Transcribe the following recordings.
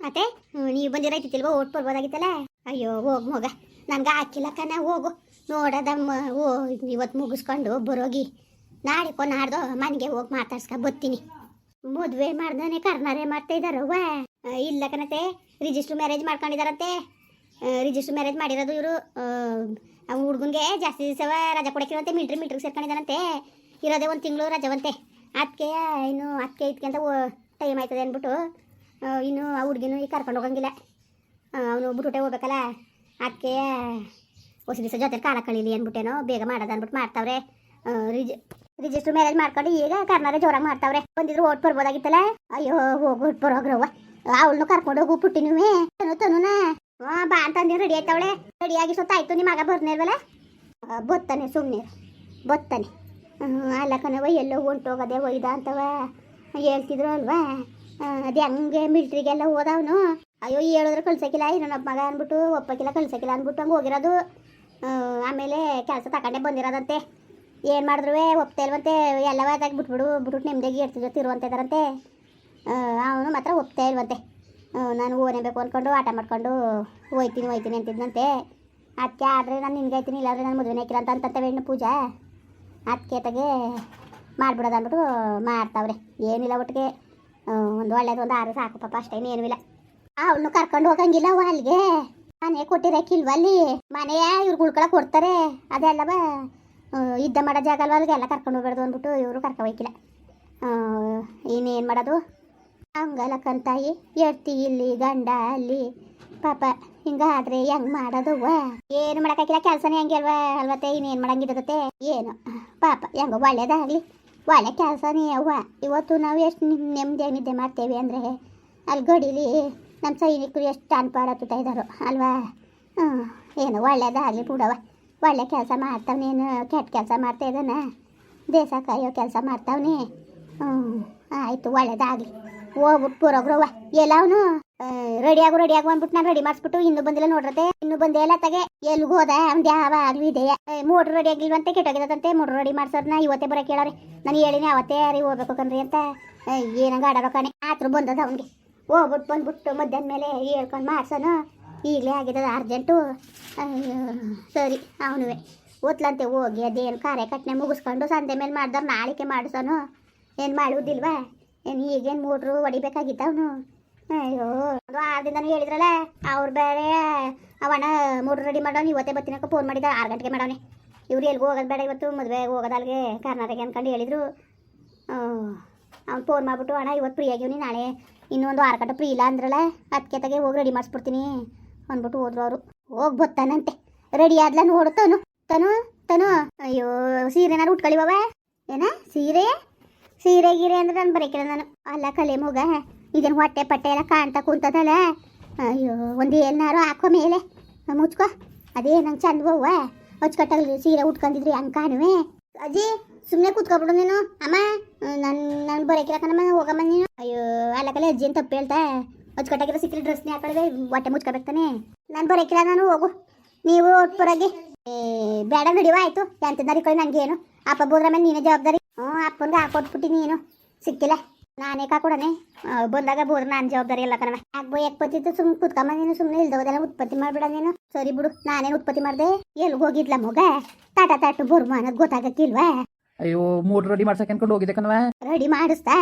ಮತ್ತೆ ನೀವು ಬಂದಿರೈತಿಲ್ವ ಓಟ್ ಬರ್ಬೋದಾಗಿತ್ತಲ್ಲ? ಅಯ್ಯೋ ಹೋಗ್ ಮಗ. ನನ್ಗೆ ಹಾಕಿಲ್ಲ ಕಣ ಹೋಗು. ನೋಡದಮ್ಮ ಓ ಇವತ್ತು ಮುಗಿಸ್ಕೊಂಡು ಬರೋಗಿ. ನಾಡಿ ಕೊ ನಾಡ್ದು ಮನೆಗೆ ಹೋಗಿ ಮಾತಾಡ್ಸ್ಕ ಬರ್ತೀನಿ ಮದುವೆ ಮಾಡ್ದಾನೆ ಕರ್ನಾರೆ ಮಾಡ್ತಾ ಇದಾರವ್ವ. ಆ, ಇಲ್ಲ ಕಣತೆ ರಿಜಿಸ್ಟ್ರ್ ಮ್ಯಾರೇಜ್ ಮಾಡ್ಕೊಂಡಿದಾರಂತೆ. ರಿಜಿಸ್ಟ್ರ್ ಮ್ಯಾರೇಜ್ ಮಾಡಿರೋದು ಇವರು. ಹುಡುಗನ್ಗೆ ಜಾಸ್ತಿ ದಿವಸ ರಜಾ ಕೊಡಕ್ಕಿರಂತೆ ಮಿಲ್ಟ್ರಿ ಮಿಲ್ಟ್ರಿಗೆ ಸೇರ್ಕೊಂಡಿದಾರಂತೆ. ಇರೋದೇ ಒಂದು ತಿಂಗಳು ರಜವಂತೆ. ಅದಕ್ಕೆ ಇನ್ನು ಅದಕ್ಕೆ ಇದಕ್ಕೆ ಅಂತ ಟೈಮ್ ಆಯ್ತದೆ ಅಂದ್ಬಿಟ್ಟು ಇನ್ನು ಆ ಹುಡುಗಿನೂ ಈಗ ಕರ್ಕೊಂಡು ಹೋಗಂಗಿಲ್ಲ. ಅವನು ಬಿಟ್ಟುಟೆ ಹೋಗ್ಬೇಕಲ್ಲ? ಅದಕ್ಕೆ ಹೊಸ ದಿವಸ ಜೊತೆ ಕಾಲ ಕಳೀಲಿ ಅಂದ್ಬಿಟ್ಟೇನೋ, ಬೇಗ ಮಾಡೋದು ಅಂದ್ಬಿಟ್ಟು ಮಾಡ್ತಾವ್ರೆ. ರಿಜ್ ರಿಜಿ ರಿಜಿಸ್ಟರ್ ಮ್ಯಾರೇಜ್ ಮಾಡ್ಕೊಂಡು ಈಗ ಕರ್ನಾಟಕ ಜೋರಾಗಿ ಮಾಡ್ತಾವ್ರೆ. ಬಂದಿದ್ರು ಓಟ್ ಬರ್ಬೋದಾಗಿತ್ತಲ್ಲ? ಅಯ್ಯೋ, ಹೋಗಿ ಓಟ್ ಬರೋಗ್ರವ್ವ. ಅವಳನ್ನು ಕರ್ಕೊಂಡು ಹೋಗು ಪುಟ್ಟಿನೂ ತನು, ತನುನ. ಹಾಂ ಬಾ ಅಂತಂದು ರೆಡಿ ಆಯ್ತವಳೆ. ರೆಡಿ ಆಗಿ ಸೊತ್ತಾಯ್ತು ನಿಮ್ಮ ಮಗ ಬರ್ನೇಲ್ವಲ್ಲ ಬತ್ತಾನೆ ಸುಮ್ಮನೆ ಬತ್ತಾನೆ. ಅಲ್ಲ ಕಣವ ಎಲ್ಲೋ ಹೊಂಟೋಗದೆ ಒಯ್ದ ಅಂತವ ಹೇಳ್ತಿದ್ರು ಅಲ್ವಾ? ಅದು ಹಂಗೆ ಮಿಲ್ಟ್ರಿಗೆಲ್ಲ ಹೋದವನು. ಅಯ್ಯೋ ಹೇಳಿದ್ರೆ ಕಳ್ಸಕ್ಕಿಲ್ಲ ನನ್ನ ಮಗ ಅಂದ್ಬಿಟ್ಟು ಒಪ್ಪಕ್ಕಿಲ್ಲ, ಕಳ್ಸಕ್ಕಿಲ್ಲ ಅಂದ್ಬಿಟ್ಟು ಹಂಗೆ ಹೋಗಿರೋದು. ಆಮೇಲೆ ಕೆಲಸ ತಗೊಂಡೇ ಬಂದಿರೋದಂತೆ. ಏನು ಮಾಡಿದ್ರು ಒಪ್ತಾ ಇಲ್ವಂತೆ? ಎಲ್ಲ ಅದಾಗ ಬಿಟ್ಬಿಡು, ಬಿಟ್ಬಿಟ್ಟು ನಿಮ್ದಾಗಿ ಎಷ್ಟು ಜೊತೆ ತಿರುವಂತ ಇದಾರಂತೆ. ಅವನು ಮಾತ್ರ ಒಪ್ತಾ ಇಲ್ವಂತೆ. ನಾನು ಓನೇಬೇಕು ಅಂದ್ಕೊಂಡು ಆಟ ಮಾಡ್ಕೊಂಡು ಹೋಯ್ತೀನಿ ಹೋಯ್ತೀನಿ ಅಂತಿದ್ನಂತೆ. ಅದಕ್ಕೆ ಆದರೆ ನಾನು ನಿನ್ಗೆ ಆಯ್ತೀನಿ ಇಲ್ಲಾಂದ್ರೆ ನಾನು ಮದುವೆ ಹಾಕಿಲ್ಲ ಅಂತ ಅಂತಂತವೆ ಹೆಣ್ಣು ಪೂಜಾ. ಅದಕ್ಕೆ ತಗೆ ಮಾಡ್ಬಿಡೋದು ಅಂದ್ಬಿಟ್ಟು ಮಾಡ್ತಾವ್ರೆ. ಏನಿಲ್ಲ ಒಟ್ಟಿಗೆ. ಒಂದು ಒಳ್ಳೇದು, ಒಂದು ಆರು ಸಾಕು ಪಾಪ, ಅಷ್ಟೇನು ಏನೂ ಇಲ್ಲ. ಅವಳನ್ನು ಕರ್ಕೊಂಡು ಹೋಗಂಗಿಲ್ಲ ಅಲ್ಲಿಗೆ. ಮನೆ ಕೊಟ್ಟಿರಕ್ಕಿಲ್ವ ಅಲ್ಲಿ? ಮನೆಯ, ಇವ್ರು ಗುಳ್ಕಳ ಕೊಡ್ತಾರೆ. ಅದೆಲ್ಲ ಬ ಇದ್ದ ಮಾಡೋ ಜಾಗ ಅಲ್ವ ಅಲ್ಲಿಗೆ? ಎಲ್ಲ ಕರ್ಕೊಂಡು ಹೋಗ್ಬಾರ್ದು ಅಂದ್ಬಿಟ್ಟು ಇವರು ಕರ್ಕೊ ಹೋಗಿಲ್ಲ. ಇನ್ನೇನು ಮಾಡೋದು? ಹಂಗಲ್ಲ ಕಂತಾಯಿ ಎಡ್ತಿ ಇಲ್ಲಿ, ಗಂಡ ಅಲ್ಲಿ. ಪಾಪ, ಹಿಂಗಾದ್ರೆ ಹೆಂಗ್ ಮಾಡೋದವ್ವ ಏನು ಮಾಡೋಕ್ಕಾಗಿಲ್ಲ, ಕೆಲಸನೇ ಹಂಗೆ ಅಲ್ವಾ? ಅಲ್ವತ್ತೆ, ಇನ್ನೇನು ಮಾಡಂಗಿದ್ದತೆ ಏನು? ಪಾಪ, ಹೆಂಗ ಒಳ್ಳೇದಾಗ್ಲಿ. ಒಳ್ಳೆ ಕೆಲಸನೇ ಅವ್ವ. ಇವತ್ತು ನಾವು ಎಷ್ಟು ನೆಮ್ಮದಿಯಾಗಿ ನಿದ್ದೆ ಮಾಡ್ತೇವೆ ಅಂದರೆ ಅಲ್ಲಿ ಗಡಿಲಿ ನಮ್ಮ ಸೈನಿಕರು ಎಷ್ಟು ಅನ್ಪಾಡತ್ತ ಇದ್ದಾರೋ ಅಲ್ವಾ? ಹ್ಞೂ ಏನು ಒಳ್ಳೆಯದಾಗಲಿ ಬಿಡವ ಒಳ್ಳೆ ಕೆಲಸ ಮಾಡ್ತಾವನೇನು ಕೆಟ್ಟ ಕೆಲಸ ಮಾಡ್ತಾ ಇದ್ದಾನೆ ದೇಶ ಕಾಯೋ ಕೆಲಸ ಮಾಡ್ತಾವನೇ ಹ್ಞೂ ಆಯಿತು, ಒಳ್ಳೇದಾಗಲಿ. ಹೋಗ್ಬಿಟ್ಟು ಬರೋಗ್ರವ್ವ. ಎಲ್ಲ ಅವನು ರೆಡಿ ಆಗು ರೆಡಿ ಆಗು ಅಂದ್ಬಿಟ್ಟು ನಾನು ರೆಡಿ ಮಾಡಿಸ್ಬಿಟ್ಟು ಇನ್ನೂ ಬಂದಿಲ್ಲ ನೋಡ್ರತೆ ಇನ್ನೂ ಬಂದೇ ಇಲ್ಲ ತಗೆ. ಎಲ್ಗೂ ಹೋದ ಯಾವ ಯಾವಾಗಲೂ ಇದೆ. ಮೋಟ್ರ್ ರೆಡಿ ಆಗಿಲ್ವಂತೆ ಕೆಟ್ಟೋಗಿದಂತೆ ಮೋಟ್ರ್ ರೆಡಿ ಮಾಡ್ಸೋರ್ನ ಇವತ್ತೇ ಬರೋಕೆ ಹೇಳೋರಿ. ನಾನು ಹೇಳಿನಿ ಅವತ್ತೇ ರೀ ಹೋಗ್ಬೇಕು ಕಣ್ರಿ ಅಂತ. ಏನಂಗ ಆಡೋರು ಕಣೆ. ಆತ್ರ ಬಂದದ ಅವ್ನಿಗೆ. ಹೋಗ್ಬಿಟ್ಟು ಬಂದ್ಬಿಟ್ಟು ಮಧ್ಯಾಹ್ನ ಮೇಲೆ ಹೇಳ್ಕೊಂಡು ಮಾಡ್ಸೋನು ಈಗಲೇ ಆಗಿದ್ದದ ಅರ್ಜೆಂಟು. ಸರಿ, ಅವನುವೆ. ಓದ್ಲಂತೆ ಹೋಗಿ ಅದೇನು ಕಾರ್ಯ ಕಟ್ಟನೆ ಮುಗಿಸ್ಕೊಂಡು ಸಂಜೆ ಮೇಲೆ ಮಾಡ್ದವ್ರು ನಾಳಿಕೆ ಮಾಡಿಸೋನು. ಏನು ಮಾಡುವುದಿಲ್ವಾ ಏನು ಈಗೇನು ಮೋಟ್ರು ಹೊಡಿಬೇಕಾಗಿತ್ತು ಅವನು ಅಯ್ಯೋ, ಅದು ಆರು ದಿನ ಹೇಳಿದ್ರಲ್ಲ, ಅವ್ರು ಬೇರೆ ಅವಣ್ಣ ಮೂರು ರೆಡಿ ಮಾಡೋನು, ಇವತ್ತೇ ಬರ್ತೀನಕ್ಕ ಫೋನ್ ಮಾಡಿದ, ಆರು ಗಂಟೆಗೆ ಮಾಡವನೆ ಇವ್ರು ಎಲ್ಗೂ ಹೋಗೋದು ಬೇಡ ಇವತ್ತು ಮದುವೆ ಹೋಗೋದಲ್ಗೆ ಕರ್ನಾಟಕ ಅಂದ್ಕೊಂಡು ಹೇಳಿದ್ರು. ಅವ್ನು ಫೋನ್ ಮಾಡಿಬಿಟ್ಟು, ಅಣ್ಣ ಇವತ್ತು ಫ್ರೀ ಆಗಿವ್ನಿ, ನಾಳೆ ಇನ್ನೊಂದು ಆರು ಗಂಟೆ ಫ್ರೀ ಇಲ್ಲ ಅಂದ್ರಲ್ಲ ಅದಕ್ಕೆ ತಗೆ ಹೋಗಿ ರೆಡಿ ಮಾಡಿಸ್ಬಿಡ್ತೀನಿ, ಅಂದ್ಬಿಟ್ಟು ಹೋದ್ರು ಅವರು. ಹೋಗಿ ಬತ್ತಾನಂತೆ. ರೆಡಿ ಆದ್ಲ ನೋಡು ತನು. ತನು ಅಯ್ಯೋ ಸೀರೆನಾರು ಉಟ್ಕೊಳ್ಳಿವವ? ಏನ, ಸೀರೆ? ಸೀರೆ, ಗೀರೆ ಅಂದ್ರೆ ನಾನು ಬರೀಕಿಲ್ಲ ನಾನು. ಅಲ್ಲ, ಕಲೆ ಮಗ. ಇದನ್ನು ಹೊಟ್ಟೆ ಪಟ್ಟೆ ಎಲ್ಲ ಕಾಣ್ತಾ ಕುಂತದಲ್ಲ? ಅಯ್ಯೋ, ಒಂದು ಏನಾರು ಹಾಕೋ ಮೇಲೆ. ಮುಚ್ಕೋ. ಅದೇ ನಂಗೆ ಚಂದವವ್ವ ಅಚ್ಚುಕಟ್ಟಾಗಲಿ ಸೀರೆ ಉಟ್ಕೊಂಡಿದ್ರಿ ಹಂಗೆ ಕಾಣುವೆ. ಅಜ್ಜಿ ಸುಮ್ಮನೆ ಕೂತ್ಕೊಬಿಡು ನೀನು. ಅಮ್ಮ ನನ್ನ ನಾನು ಬರೋಕಿಲ್ಲ ಹೋಗಮ್ಮ ನೀನು. ಅಯ್ಯೋ ಅಲ್ಲಕಲೆ ಅಜ್ಜಿ ಅಂತ ತಪ್ಪು ಹೇಳ್ತಾ? ಅಚ್ಚುಕಟ್ಟಾಗಿರೋ ಸಿಕ್ಕಿ ಡ್ರೆಸ್ನೇ ಹಾಕೊಳ್ದೆ ಹೊಟ್ಟೆ ಮುಚ್ಕೋಬೇಕಾನೆ ನಾನು ಬರೋಕಿಲ್ಲ ನಾನು ಹೋಗು. ನೀವು ಒಟ್ಪುರಾಗಿ. ಏ ಬೇಡ ನಡಿವ ಆಯ್ತು. ಎಂತದಾರಿ ನನಗೆ ಏನು ಅಪ್ಪ ಬೋದ್ರ ಮೇಲೆ ನೀನೇ ಜವಾಬ್ದಾರಿ. ಹ್ಞೂ ಅಪ್ಪನಿಗೆ ಹಾಕೊಟ್ಬಿಟ್ಟು ನೀನು. ಸಿಕ್ಕಿಲ್ಲ. ನಾನೇ ಕಾಕೊಡನೆ. ಬಂದಾಗ ಬೋರ್ ನಾನು ಜವಾಬ್ದಾರಿ ಎಲ್ಲ ಕಣವ ಆಗ್ಬೋ ಯಾಕೆ ಬತ್ತಿತ್ತು ಸುಮ್ಮನೆ ಕುತ್ಕೊಂಬ ನೀನು ಸುಮ್ಮನೆ ಇಲ್ದೋದೆಲ್ಲ ಉತ್ಪತ್ತಿ ಮಾಡ್ಬಿಡ ನೀನು. ಸರಿ ಬಿಡು ನಾನೇನು ಉತ್ಪತ್ತಿ ಮಾಡ್ದೆ. ಎಲ್ಲಿ ಹೋಗಿದ್ಲ ಮಗ? ತಾಟ ತಾಟು ಬೋರ್ ಅನ್ನೋದು ಗೊತ್ತಾಗಕ್ಕಿಲ್ವಾ? ಅಯ್ಯೋ ಮೂರು ರೆಡಿ ಮಾಡ್ಸಕ್ಕೆ ಅನ್ಕೊಂಡು ಹೋಗಿದ್ದೆ ಕಣವ ರೆಡಿ ಮಾಡಿಸ್ತಾ?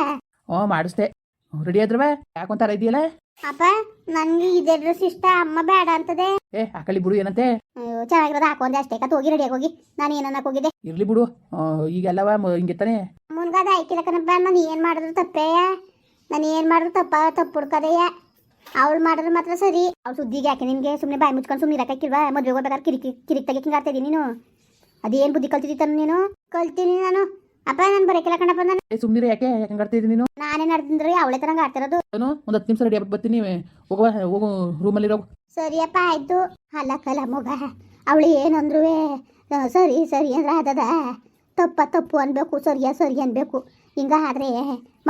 ಹ್ಞೂ ಮಾಡಿಸ್ದೆ. ರೆಡಿ ಆದ್ರವ ಯಾಕೊಂತಾರ ಇದೆಯಲ್ಲ? ಅಪ್ಪ ನನ್ಗೆ ಇದೇ ಡ್ರೆಸ್ ಇಷ್ಟ ಅಮ್ಮ ಬೇಡ ಅಂತದೆ. ಏ ಹಾಕಳಿ ಬಿಡು ಏನಂತೆ? ಅಯ್ಯೋ ಚೆನ್ನಾಗಿರೋದು ಹಾಕೊಂಡೆ ಅಷ್ಟೇ ಕತ್ ಹೋಗಿ ರೆಡಿಯಾಗಿ ಹೋಗಿ. ನಾನು ಏನನ್ನ ಹೋಗಿದೆ ಇರ್ಲಿ ಬಿಡು ಆ, ಈಗೆಲ್ಲವ ಮ- ಹಿಂಗೆ ತಾನೆ ಮುನ್ಗಾದ ಆಯ್ತಿಲ್ಲ ಕಣಪ್ಪ ನಾನು ಏನು ಮಾಡಿದ್ರು ತಪ್ಪೇ? ನಾನು ಏನು ಮಾಡಿದ್ರು ತಪ್ಪ ತಪ್ಪು ಹುಡ್ಕದೆಯ ಅವಳು ಮಾಡಿದ್ರೆ ಮಾತ್ರ ಸರಿ. ಅವ್ಳು ಸುದ್ದಿಗೆ ಯಾಕೆ ನಿಮಗೆ ಸುಮ್ಮನೆ ಬಾಯಿ ಮುಚ್ಕೊಂಡು ಸುಮ್ಮನೆ ಇರಕ್ಕಿಲ್ವಾ ಮದುವೆ ಹೋಗ್ಬೇಕಾದ್ರೆ ಕಿರಿಕಿ ಕಿರಿಕ್ ತೆಗಿ ಹಿಂಗಾಡ್ತಾ ಇದೀನಿ ನೀನು. ಅದೇನು ಬುದ್ಧಿ ಕಲ್ತಿದ್ದಿ ನೀನು? ಕಲ್ತೀನಿ ನಾನು. ಅಪ್ಪ ನಾನು ಬರಕಿಲ್ಲ ಕಣಪ್ಪ ನಾನು ಏ ಸುಮ್ಮನಿರ ಯಾಕೆ? ಯಾಕೆ ಹಂಗಾಡ್ತಾ ಇದ್ದೀನಿ ನೀನು ನಾನೇ ಅವ್ಳೆ ಅವಳೆ ಥರ ಆಡ್ತಿರೋದು. ನಾನು ಒಂದು ಹತ್ತು ನಿಮಿಷ ರೆಡಿ ಆಗ್ಬಿಟ್ಟು ಬರ್ತೀನಿ ಹೋಗುವ ಹೋಗು ರೂಮಲ್ಲಿ ಹೋಗು ಸರಿಯಪ್ಪ ಆಯ್ತು. ಅಲ್ಲ ಕಲ ಮಗ. ಅವಳು ಏನಂದ್ರು ಸರಿ ಸರಿ ಅಂದ್ರೆ ಆದದ. ತಪ್ಪ ತಪ್ಪು ಅನ್ಬೇಕು ಸರಿಯ ಸರಿ ಅನ್ಬೇಕು. ಹಿಂಗ ಆದ್ರೆ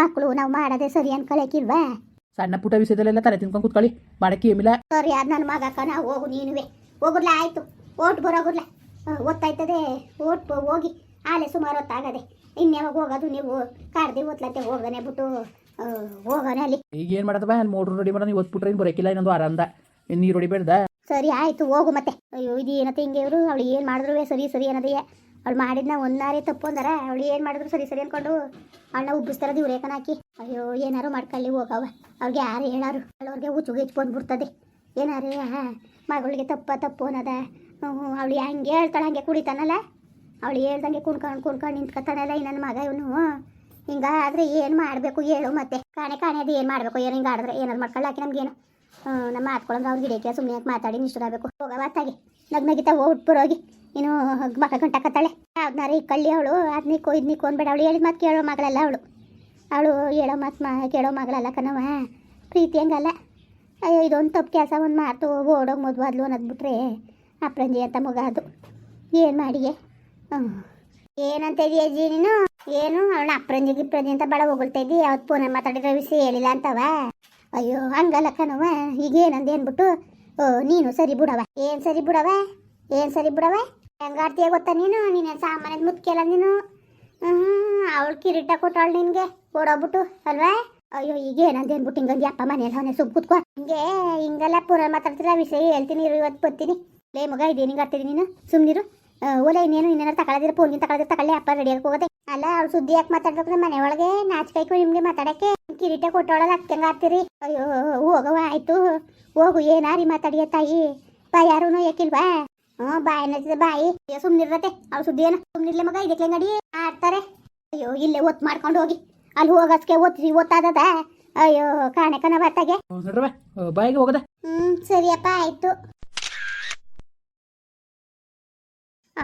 ಮಕ್ಕಳು ನಾವು ಮಾಡದೆ ಸರಿ ಅನ್ಕೊಳಕಿಲ್ವಾ? ಸಣ್ಣ ಪುಟ್ಟ ವಿಷಯದಲ್ಲೆಲ್ಲ ತಲೆ ತಿನ್ಕೊಂಡು ಕೂತ್ಕೊಳ್ಳಿ. ಮಾಡಕ್ಕೆ ಏಮಿಲ್ಲ ಸರಿ ಅದು ನನ್ನ ಮಗಕ್ಕ ನಾವು ಹೋಗು ನೀನುವೆ. ಹೋಗುರ್ಲ ಆಯ್ತು. ಓಟ್ ಬರೋಗುರ್ಲ ಓದ್ತಾಯ್ತದೆ ಓಟ್ ಹೋಗಿ. ಆಲೆ ಸುಮಾರು ಹೊತ್ತಾಗದೆ. ಇನ್ಯಾವಾಗ ಹೋಗೋದು ನೀವು? ಕಾರ್ದಿ ಓದ್ಲತ್ತೆ ಹೋಗನೆ ಬಿಟ್ಟು ಹೋಗನೆ ಅಲ್ಲಿ. ಈಗ ಏನು ಮಾಡೋದವ ಬಾ ಮೋಟ್ರ್ ರೆಡಿ ಮಾಡೋದು? ಇವತ್ತು ಓದ್ಬಿಟ್ರೆ ಇನ್ನು ಬರೋಕಿಲ್ಲ ಇನ್ನೊಂದು ಇನ್ನು ನೀರು ಹೊಡಿಬೇಡ್ದ ಸರಿ ಆಯ್ತು ಹೋಗು ಮತ್ತೆ. ಅಯ್ಯೋ ಇದು ಏನತ್ತೆ ಹಿಂಗೆ ಇವರು? ಅವಳು ಏನು ಮಾಡಿದ್ರು ಸರಿ ಸರಿ ಅನ್ನೋದಯ್ಯ ಅವಳು ಮಾಡಿದ್ನ ಒಂದಾರೇ ತಪ್ಪು ಅಂದಾರ. ಅವಳು ಏನು ಮಾಡಿದ್ರು ಸರಿ ಸರಿ ಅನ್ಕೊಂಡು ಅಣ್ಣ ಉಬ್ಬಿಸ್ತಾರದು ಇವ್ರು ಹಾಕಿ. ಅಯ್ಯೋ ಏನಾರು ಮಾಡ್ಕೊಳ್ಳಿ ಹೋಗವ ಅವ್ರಿಗೆ ಯಾರು ಹೇಳಾರು? ಅವ್ರಿಗೆ ಹುಚ್ಚು ಗಿಚ್ಚು ಬಂದ್ಬಿಡ್ತದೆ. ಏನಾರೇ ಮಗಳಿಗೆ ತಪ್ಪ ತಪ್ಪು ಅನ್ನೋದ. ಅವಳು ಹಂಗೆ ಹೇಳ್ತಾಳೆ ಹಂಗೆ ಕುಡಿತಾನಲ್ಲ? ಅವಳು ಹೇಳ್ದಂಗೆ ಕುಣ್ಕೊಂಡು ಕುಣ್ಕೊಂಡು ನಿಂತ್ಕೊತಾನಲ್ಲ ಈ ನನ್ನ ಮಗ ಇವನು. ಹಿಂಗಾದ್ರೆ ಏನು ಮಾಡಬೇಕು ಹೇಳು ಮತ್ತೆ. ಕಾಣೆ ಕಾಣೆ ಅದು ಏನು ಮಾಡಬೇಕು? ಏನು ಹಿಂಗೆ ಆಡಿದ್ರೆ ಏನಾರು ಮಾಡ್ಕೊಳ್ಳಾಕಿ ನಮ್ಗೇನು? ಆ, ನಮ್ಮ ಮಾತ್ಕೊಳ್ಳಂಗೆ ಅವ್ರು ಗಿಡಕ್ಕೆ ಸುಮ್ಮನೆ ಯಾಕೆ ಮಾತಾಡಿ ನಿಷ್ಠರಾಗಬೇಕು ಹೋಗ ಮಾತಾಗಿ ನಗ್ ನಗಿತ ಹೋಗ್ಬಿಟ್ಟು ಹೋಗಿ. ಇನ್ನು ಮಕ್ಕ ಗಂಟಕತ್ತಾಳೆ ಯಾವ್ದಾರ ಈ ಕಳ್ಳಿ ಅವಳು ಅದ್ನಿ ಕೊಯ್ದು ನೀ ಕೊಂದ್ಬೇಡ ಅವಳು ಹೇಳಿದ ಮಾತು ಕೇಳೋ ಮಗಳಲ್ಲ ಅವಳು. ಅವಳು ಹೇಳೋ ಮಾತು ಮಾ ಕೇಳೋ ಮಗಳಲ್ಲ ಕಣವ ಪ್ರೀತಿ ಹಂಗಲ್ಲ. ಅಯ್ಯೋ ಇದೊಂದು ತಪ್ಪು ಕೆಲಸ ಒಂದು ಮಾತು ಓಡೋಗಿ ಮದುವಾದ್ಲು ಅನ್ನೋದು ಬಿಟ್ರೆ ಅಪ್ರಂಜಿ ಅಂತ ಮಗ ಅದು. ಏನು ಮಾಡಿಗೆ? ಏನಂತ ಇದೀಯ ಅಜ್ಜಿ ನೀನು? ಏನು? ಅವಳ ಅಪ್ರಂಜಿ ಗಿಪ್ರಂಜಿ ಅಂತ ಬಡ ಹೊಗಳ್ತಾ ಇದ್ದಿ ಅವತ್ತು ಪೂನ ಮಾತಾಡಿದ್ರೆ ವಿಷಯ ಹೇಳಿಲ್ಲ ಅಂತವ. ಅಯ್ಯೋ, ಹಂಗಲ್ಲ ಕಣವ ಈಗ ಏನಂದೆ ಅಂದ್ಬಿಟ್ಟು ಓ, ನೀನು ಸರಿ ಬಿಡವ ಏನು ಸರಿ ಬಿಡವ ಏನು ಸರಿ ಬಿಡವ ಹೆಂಗಾಡ್ತೀಯ ಗೊತ್ತಾ ನೀನು? ನೀನು ಸಾಮಾನ್ಯದ ಮುತ್ಕೆಲ್ಲ ನೀನು? ಅವಳು ಕಿರೀಟ ಕೊಟ್ಟಾಳು ನಿನಗೆ. ಓಡೋಗ್ಬಿಟ್ಟು, ಅಲ್ವಾ? ಅಯ್ಯೋ ಈಗ ಏನಂತ ಅಂದ್ಬಿಟ್ಟು ಹಿಂಗಂದು ಅಪ್ಪ ಮನೇಲಿ ಅವನೇ ಸುಮ್ ಕುತ್ಕೊ. ಹಿಂಗೆ, ಹಿಂಗೆಲ್ಲ ಪುನರ್ ಮಾತಾಡ್ತಿಲ್ಲ. ವಿಷಯ ಹೇಳ್ತೀನಿ ಇವತ್ತು ಬರ್ತೀನಿ. ಲೇ, ಮಗ ಇದೇನಿಂಗ್ ಆಡ್ತೀನಿ ನೀನು? ಸುಮ್ಮನಿರು ಓಲೆ ಇನ್ನೇನು ಇನ್ನೇನಾರು ತಗೊಳ್ಳೋದಿರ ಫೋನ್ಗಿಂತ ತಗೊಳ್ಳೋದಿರ ತಗೊಳ್ಳಿ ಅಪ್ಪ ರೆಡಿಯಾಗಿ ಹೋಗೋದೆ. ಅಲ್ಲ ಅವ್ರು ಸುದ್ದಿ ಯಾಕೆ ಮಾತಾಡ್ಬೇಕು ಮನೆ ಒಳಗೆ ನಾಚಿಕಾಯ್ಕು ನಿಮ್ಗೆ ಮಾತಾಡಕ್ಕೆ. ಕಿರೀಟ ಕೊಟ್ಟೋಳಲ್ಲ ಅಕ್ಕಂಗೆ ಆಗ್ತೀರಿ ಅಯ್ಯೋ ಹೋಗವ ಆಯ್ತು. ಹೋಗು ಏನಾರಿ ಮಾತಾಡಿಯ ತಾಯಿ? ಬಾ ಯಾರೂ ಯಾಕಿಲ್ವಾ ಹ್ಞೂ ಬಾಯಿ ನಚ್ಚಿದ ಬಾಯಿ. ಸುಮ್ಮನಿರತ್ತೆ ಅವ್ರು ಸುದ್ದಿ ಏನು? ಸುಮ್ಮನಿರ್ಲಿ ಮಗ ಇದಕ್ಕೆ ನಡಿ ಆಡ್ತಾರೆ? ಅಯ್ಯೋ ಇಲ್ಲೇ ಒತ್ತು ಮಾಡ್ಕೊಂಡು ಹೋಗಿ. ಅಲ್ಲಿ ಹೋಗಸ್ಕೆ ಒತ್ತಿ ಒತ್ತಾದದ? ಅಯ್ಯೋ ಕಾಣೆ ಕಣ ಬತ್ತಾಗೆ ಬಾಯಿಗೆ ಹೋಗದ? ಹ್ಞೂ ಸರಿಯಪ್ಪ ಆಯಿತು.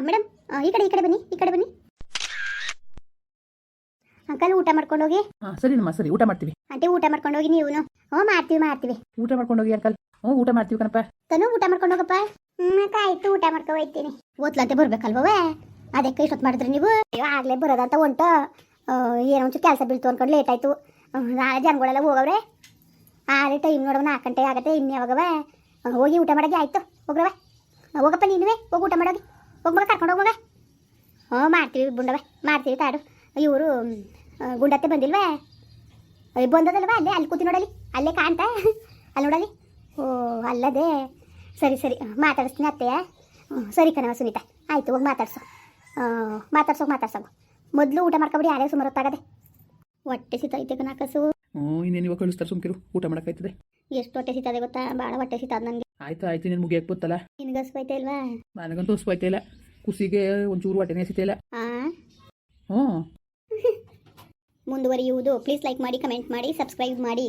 ಮೇಡಮ್ ಈ ಕಡೆ ಈ ಕಡೆ ಬನ್ನಿ ಈ ಕಡೆ ಬನ್ನಿ. ಅಂಕಲ್ ಊಟ ಮಾಡ್ಕೊಂಡು ಹೋಗಿ. ಸರಿ ಸರಿನಮ್ಮ ಸರಿ ಊಟ ಮಾಡ್ತೀವಿ. ಆಂಟಿ ಊಟ ಮಾಡ್ಕೊಂಡು ಹೋಗಿ ನೀವು ಹ್ಞೂ ಮಾಡ್ತೀವಿ ಮಾಡ್ತೀವಿ. ಊಟ ಮಾಡ್ಕೊಂಡು ಹೋಗಿ ಅಂಕಲ್. ಹ್ಞೂ ಊಟ ಮಾಡ್ತೀವಿ ಕಣಪ್ಪ. ತನು ಊಟ ಮಾಡ್ಕೊಂಡು ಹೋಗಪ್ಪ. ಹ್ಞೂ ಅಕ್ಕ ಆಯ್ತು ಊಟ ಮಾಡ್ಕೊಂಡು ಹೋಯ್ತೀನಿ ಓದ್ಲಂತೆ ಬರ್ಬೇಕಲ್ವೇ ಅದಕ್ಕೆ ಇಷ್ಟೊತ್ತು ಮಾಡಿದ್ರಿ ನೀವು? ಅಯ್ಯೋ ಆಗ್ಲೇ ಬರೋದಂತ ಹೊಂಟು ಏನೋ ಒಂಚೂರು ಕೆಲಸ ಬೀಳ್ತು ಅನ್ಕೊಂಡು ಲೇಟ್ ಆಯ್ತು. ನಾಳೆ ಜನಗಳೆಲ್ಲ ಹೋಗವ್ರೆ. ಆರೆ ಟೈಮ್ ನೋಡವ ನಾಲ್ಕು ಗಂಟೆ ಆಗತ್ತೆ ಇನ್ನು ಯಾವಾಗವ ಹೋಗಿ ಊಟ ಮಾಡೋಕೆ ಆಯ್ತು. ಹೋಗ್ರವ ಹೋಗಪ್ಪ ನೀನುವೆ ಹೋಗಿ ಊಟ ಮಾಡೋಗಿ ಹೋಗ್ಮಗ ಕರ್ಕೊಂಡು ಹೋಗ್ಮಗ ಹ್ಞೂ ಮಾಡ್ತೀವಿ ಬುಂಡವೆ ಮಾಡ್ತೀವಿ ತಾಡು. ಇವರು ಗುಂಡತ್ತೆ ಬಂದಿಲ್ವೇ? ಬಂದದಲ್ವಾ ಅಲ್ಲೇ? ಅಲ್ಲಿ ಕೂತಿ ನೋಡಲಿ. ಅಲ್ಲೇ ಕಾಣ್ತಾ? ಅಲ್ಲಿ ನೋಡಲಿ. ಓ ಅಲ್ಲದೆ. ಸರಿ ಸರಿ. ಮಾತಾಡಿಸ್ತೀನಿ ಅತ್ತೆಯ. ಸರಿ ಕಣವ ಸುನೀತಾ. ಆಯಿತು ಹೋಗಿ ಮಾತಾಡ್ಸು. ಮಾತಾಡ್ಸೋಕೆ ಮಾತಾಡ್ಸೋಗು ಮೊದಲು ಊಟ ಮಾಡ್ಕೊಬಿಡಿ ಯಾರೇ ಸುಮಾರು ಹೊತ್ತಾಗದೆ ಹೊಟ್ಟೆ ಸಿತೈತೆ ಕಣಕಸು ಹ್ಞೂ ಇನ್ನೇನು ಇವಾಗ ಕಳಿಸ್ತಾರೆ ಸುಮ್ಕಿರು. ಊಟ ಮಾಡೋಕ್ಕಾಯ್ತದೆ. ಎಷ್ಟು ಹೊಟ್ಟೆ ಸಿತದೆ ಗೊತ್ತಾ? ಭಾಳ ಹೊಟ್ಟೆ ಸಿತದ ನನಗೆ ಆಯ್ತು ಆಯ್ತು ನೀನು ಮುಗಿಯಕ್ಕೆ ಗೊತ್ತಲ್ಲ ನಿನಗೆ ಹಸ್ವೈತೆ ಇಲ್ವಾ? ನನಗಂತೂ ಹಸ್ವಾಯ್ತಾ ಇಲ್ಲ. ಕುಸಿಗೆ ಒಂಚೂರು ಹೊಟ್ಟೆನೇ ಸಿಗ್ತಿಲ್ಲ ಹಾಂ ಹ್ಞೂ ಮುಂದುವರಿಯುವುದು. ಪ್ಲೀಸ್ ಲೈಕ್ ಮಾಡಿ ಕಮೆಂಟ್ ಮಾಡಿ ಸಬ್ಸ್ಕ್ರೈಬ್ ಮಾಡಿ.